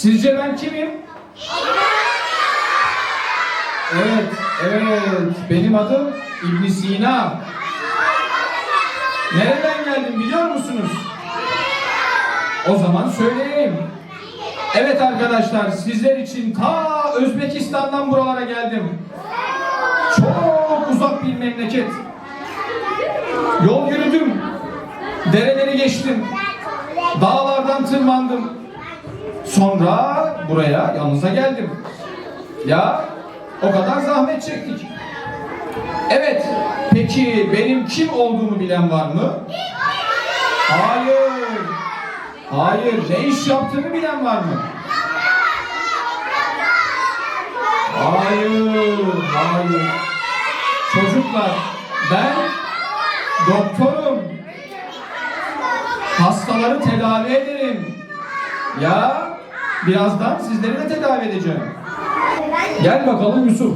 Sizce ben kimim? Evet, evet. Benim adım İbn Sina. Nereden geldim biliyor musunuz? O zaman söyleyeyim. Evet arkadaşlar, sizler için ta Özbekistan'dan buralara geldim. Çok uzak bir memleket. Yol yürüdüm. Dereleri geçtim. Dağlardan tırmandım. Sonra buraya yanınıza geldim. Ya o kadar zahmet çektik. Evet, peki benim kim olduğumu bilen var mı? Hayır. Hayır, ne iş yaptığımı bilen var mı? Hayır, hayır. Çocuklar, ben doktorum. Hastaları tedavi ederim. Ya, birazdan sizleri de tedavi edeceğim. Gel bakalım Yusuf.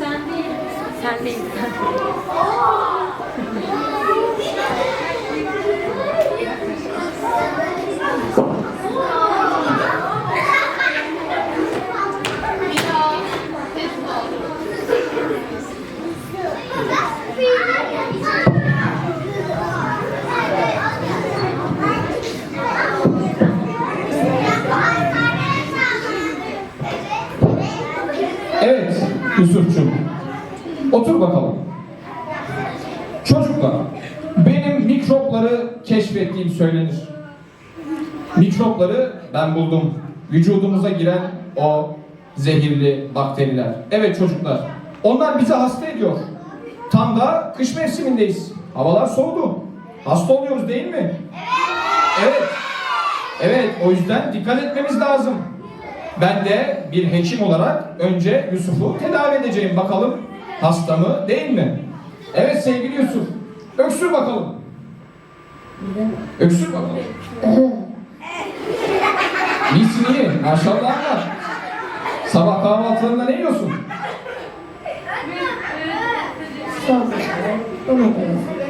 Sen değil. Sen değil. Yusuf'cum. Otur bakalım. Çocuklar, benim mikropları keşfettiğim söylenir. Mikropları ben buldum. Vücudumuza giren o zehirli bakteriler. Evet çocuklar, onlar bizi hasta ediyor. Tam da kış mevsimindeyiz. Havalar soğudu. Hasta oluyoruz değil mi? Evet. Evet, o yüzden dikkat etmemiz lazım. Ben de bir hekim olarak önce Yusuf'u tedavi edeceğim. Bakalım hasta mı değil mi? Evet sevgili Yusuf. Öksür bakalım. Öksür bakalım. İyisin iyi. Maşallah. Sabah kahvaltılarında ne yiyorsun?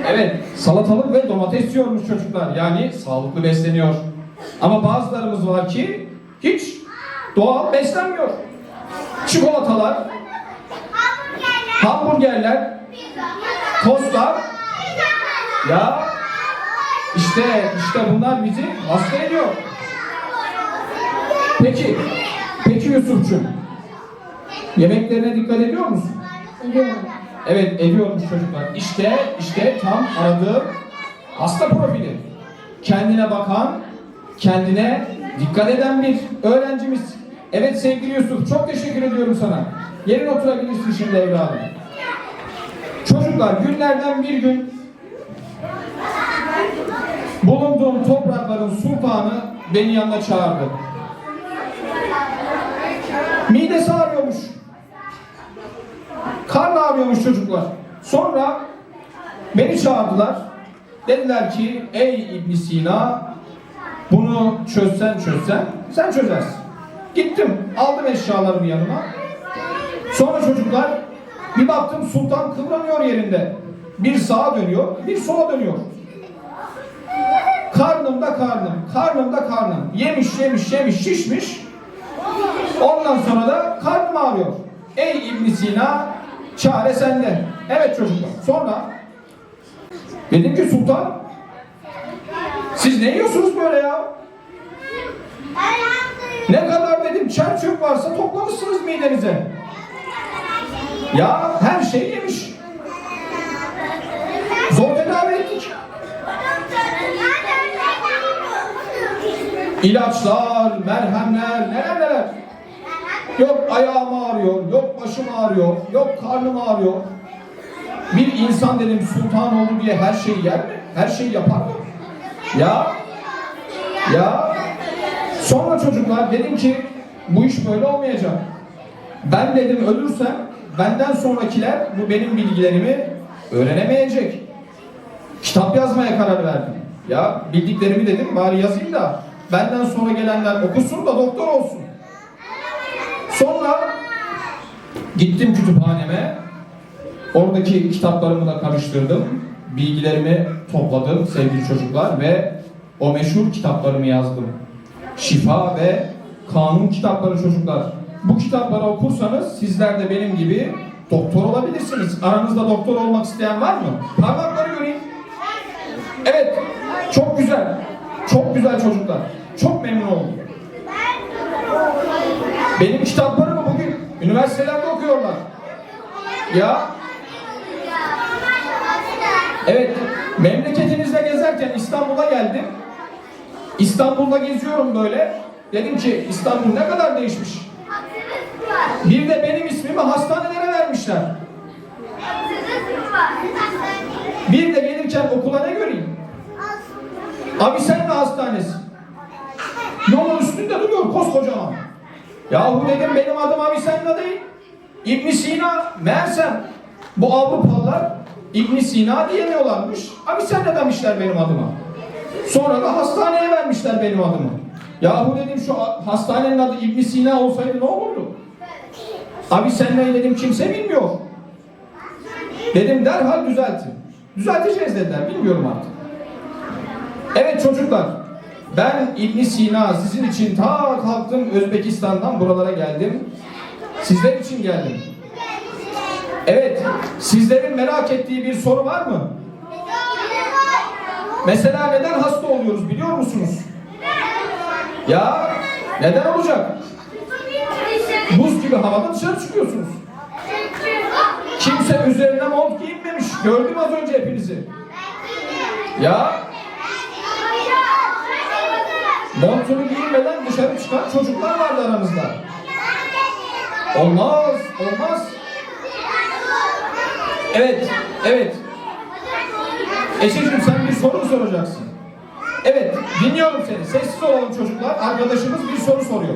Evet, salatalık ve domates yiyormuş çocuklar. Yani sağlıklı besleniyor. Ama bazılarımız var ki hiç doğal beslenmiyor. Çikolatalar, hamburgerler, tostlar. Ya işte işte bunlar bizi hasta ediyor. Peki, peki Yusuf'cum. Yemeklerine dikkat ediyor musun? Evet ediyormuş çocuklar. İşte işte tam aradığım hasta profili. Kendine bakan, kendine dikkat eden bir öğrencimiz. Evet sevgili Yusuf çok teşekkür ediyorum sana. Yerine oturabilirsin şimdi evladım. Çocuklar günlerden bir gün bulunduğum toprakların sultanı beni yanına çağırdı. Midesi ağrıyormuş. Karn ağrıyormuş çocuklar. Sonra beni çağırdılar. Dediler ki ey İbn Sina bunu çözsen çözsen sen çözersin. Gittim aldım eşyalarımı yanıma. Sonra çocuklar bir baktım sultan kıvranıyor yerinde. Bir sağa dönüyor, bir sola dönüyor. Karnımda karnım, karnımda karnım. Yemiş, yemiş, yemiş, şişmiş. Ondan sonra da karnım ağrıyor. Ey İbn Sina, çare sende. Evet çocuklar. Sonra dedim ki sultan, siz ne yiyorsunuz böyle ya? Ne kadar dedim çer çöp varsa toplamışsınız midenize. Ya her şey yemiş. Zor tedavi ettik. İlaçlar, merhemler, neler neler. Yok ayağım ağrıyor, yok başım ağrıyor, yok karnım ağrıyor. Bir insan dedim sultan oldu diye her şeyi yer mi? Her şeyi yapar mı? Ya, ya. Sonra çocuklar dedim ki bu iş böyle olmayacak. Ben dedim ölürsem benden sonrakiler bu benim bilgilerimi öğrenemeyecek. Kitap yazmaya karar verdim. Ya bildiklerimi dedim bari yazayım da benden sonra gelenler okusun da doktor olsun. Sonra gittim kütüphaneme. Oradaki kitaplarımı da karıştırdım. bilgilerimi topladım sevgili çocuklar ve o meşhur kitaplarımı yazdım. Şifa ve kanun kitapları çocuklar. Bu kitapları okursanız sizler de benim gibi doktor olabilirsiniz. Aranızda doktor olmak isteyen var mı? Parmakları göreyim. Evet, çok güzel. Çok güzel çocuklar. Çok memnun oldum. Benim kitaplarımı bugün üniversitelerde okuyorlar. Ya Evet, memleketinizde gezerken İstanbul'a geldim. İstanbul'da geziyorum böyle. Dedim ki İstanbul ne kadar değişmiş. Bir de benim ismimi hastanelere vermişler. Bir de gelirken okula ne göreyim? Avicenna Hastanesi. Yolun üstünde duruyor koskocaman. Yahu dedim benim adım Avicenna değil. İbn Sina meğersem bu Avrupalılar İbn Sina diyemiyorlarmış. Avicenna demişler benim adıma. Sonra da hastaneye vermişler benim adımı. Yahu dedim şu hastanenin adı İbn Sina olsaydı ne olurdu? Avicenna'yı dedim kimse bilmiyor. Dedim derhal düzeltin. Düzelteceğiz dediler. Bilmiyorum artık. Evet çocuklar. Ben İbn Sina sizin için ta kalktım Özbekistan'dan buralara geldim. Sizler için geldim. Evet, sizlerin merak ettiği bir soru var mı? Mesela neden hasta oluyoruz biliyor musunuz? Ya neden olacak? Buz gibi havada dışarı çıkıyorsunuz. Kimse üzerine mont giyinmemiş. Gördüm az önce hepinizi. Ya montunu giyinmeden dışarı çıkan çocuklar vardı aramızda. Olmaz, olmaz. Evet, evet. Eşeciğim sen soru soracaksın? Evet, dinliyorum seni. Sessiz olalım çocuklar. Arkadaşımız bir soru soruyor.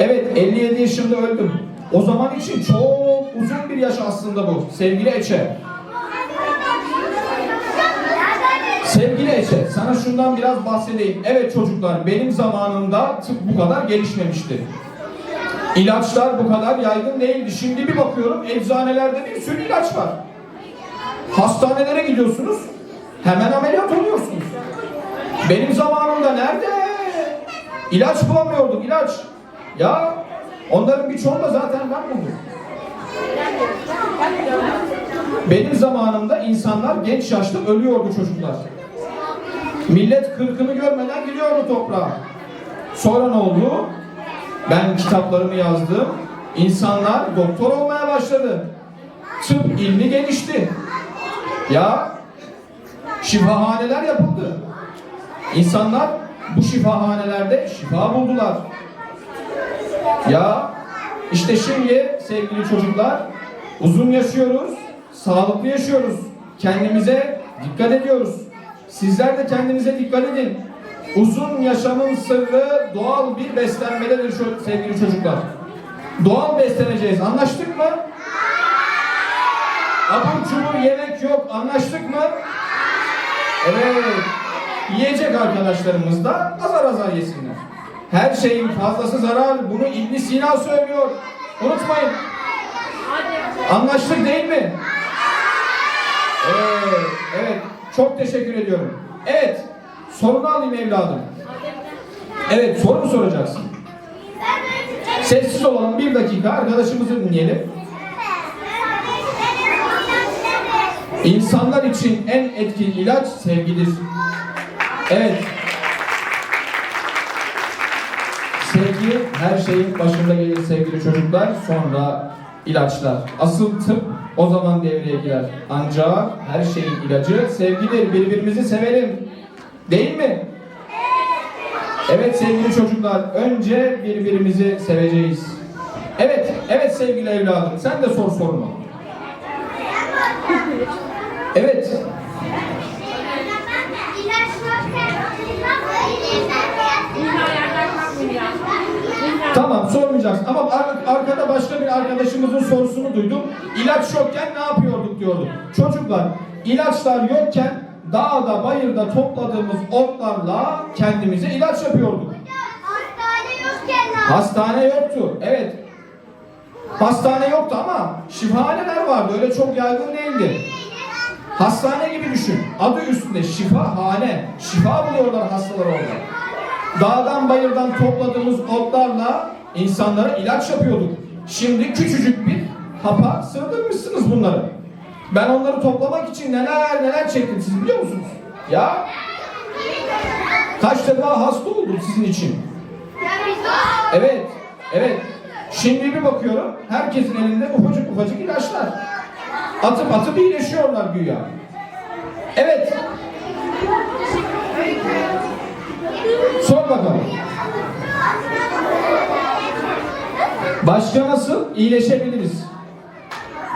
Evet, 57 yaşında öldüm. O zaman için çok uzun bir yaş aslında bu. Sevgili Eçe. Sevgili Eçe, sana şundan biraz bahsedeyim. Evet çocuklar, benim zamanımda tıp bu kadar gelişmemişti. İlaçlar bu kadar yaygın değildi. Şimdi bir bakıyorum eczanelerde bir sürü ilaç var. Hastanelere gidiyorsunuz, hemen ameliyat oluyorsunuz. Benim zamanımda nerede? İlaç bulamıyorduk, ilaç. Ya onların birçoğunu da zaten ben buldum. Benim zamanımda insanlar genç yaşta ölüyordu çocuklar. Millet kırkını görmeden gidiyordu toprağa. Sonra ne oldu? Ben kitaplarımı yazdım. İnsanlar doktor olmaya başladı. Tıp ilmi gelişti. Ya şifahaneler yapıldı. İnsanlar bu şifahanelerde şifa buldular. Ya işte şimdi sevgili çocuklar uzun yaşıyoruz, sağlıklı yaşıyoruz. Kendimize dikkat ediyoruz. Sizler de kendinize dikkat edin. Uzun yaşamın sırrı doğal bir beslenmededir şu sevgili çocuklar. Doğal besleneceğiz. Anlaştık mı? Abur cubur yemek yok. Anlaştık mı? Evet. Yiyecek arkadaşlarımız da azar azar yesinler. Her şeyin fazlası zarar. Bunu İbn Sina söylüyor. Unutmayın. Anlaştık değil mi? Evet, evet. Çok teşekkür ediyorum. Evet. Sorunu alayım evladım. Evet, soru mu soracaksın? Sessiz olalım bir dakika. Arkadaşımızı dinleyelim. İnsanlar için en etkili ilaç sevgidir. Evet. Sevgi her şeyin başında gelir sevgili çocuklar. Sonra ilaçlar. Asıl tıp o zaman devreye girer. Ancak her şeyin ilacı sevgidir. Birbirimizi sevelim. Değil mi? Evet sevgili çocuklar. Önce birbirimizi seveceğiz. Evet, evet sevgili evladım. Sen de sor sorunu. Evet. Tamam sormayacaksın ama ar- arkada başka bir arkadaşımızın sorusunu duydum. İlaç yokken ne yapıyorduk diyordu. Çocuklar ilaçlar yokken dağda bayırda topladığımız otlarla kendimize ilaç yapıyorduk. Hastane yoktu. Evet. Hastane yoktu ama şifahaneler vardı. Öyle çok yaygın değildi. Hastane gibi düşün. Adı üstünde şifahane. Şifa buluyorlar hastalar orada. Dağdan bayırdan topladığımız otlarla insanlara ilaç yapıyorduk. Şimdi küçücük bir hapa sığdırmışsınız bunları. Ben onları toplamak için neler neler çektim siz biliyor musunuz? Ya kaç defa hasta oldum sizin için. Evet, evet. Şimdi bir bakıyorum, herkesin elinde ufacık ufacık ilaçlar. Atıp atıp iyileşiyorlar güya. Evet. Sor bakalım. Başka nasıl iyileşebiliriz?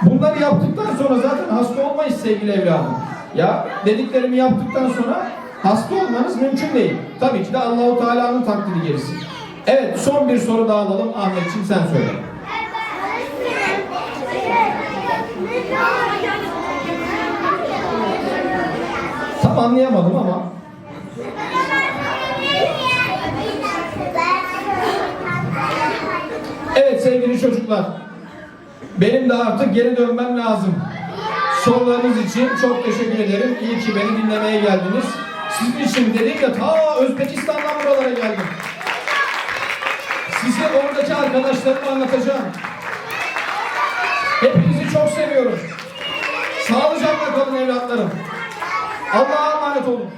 Bunları yaptıktan sonra zaten hasta olmayız sevgili evladım. Ya dediklerimi yaptıktan sonra hasta olmanız mümkün değil. Tabii ki de Allahu Teala'nın takdiri gerisi. Evet son bir soru daha alalım. Ahmetciğim sen söyle. Tam anlayamadım ama. Evet sevgili çocuklar. Benim de artık geri dönmem lazım. Sorularınız için çok teşekkür ederim. İyi ki beni dinlemeye geldiniz. Sizin için dedim ya ta Özbekistan'dan buralara geldim. Size oradaki arkadaşlarımı anlatacağım. Hepinizi çok seviyorum. Sağlıcakla kalın evlatlarım. Allah'a emanet olun.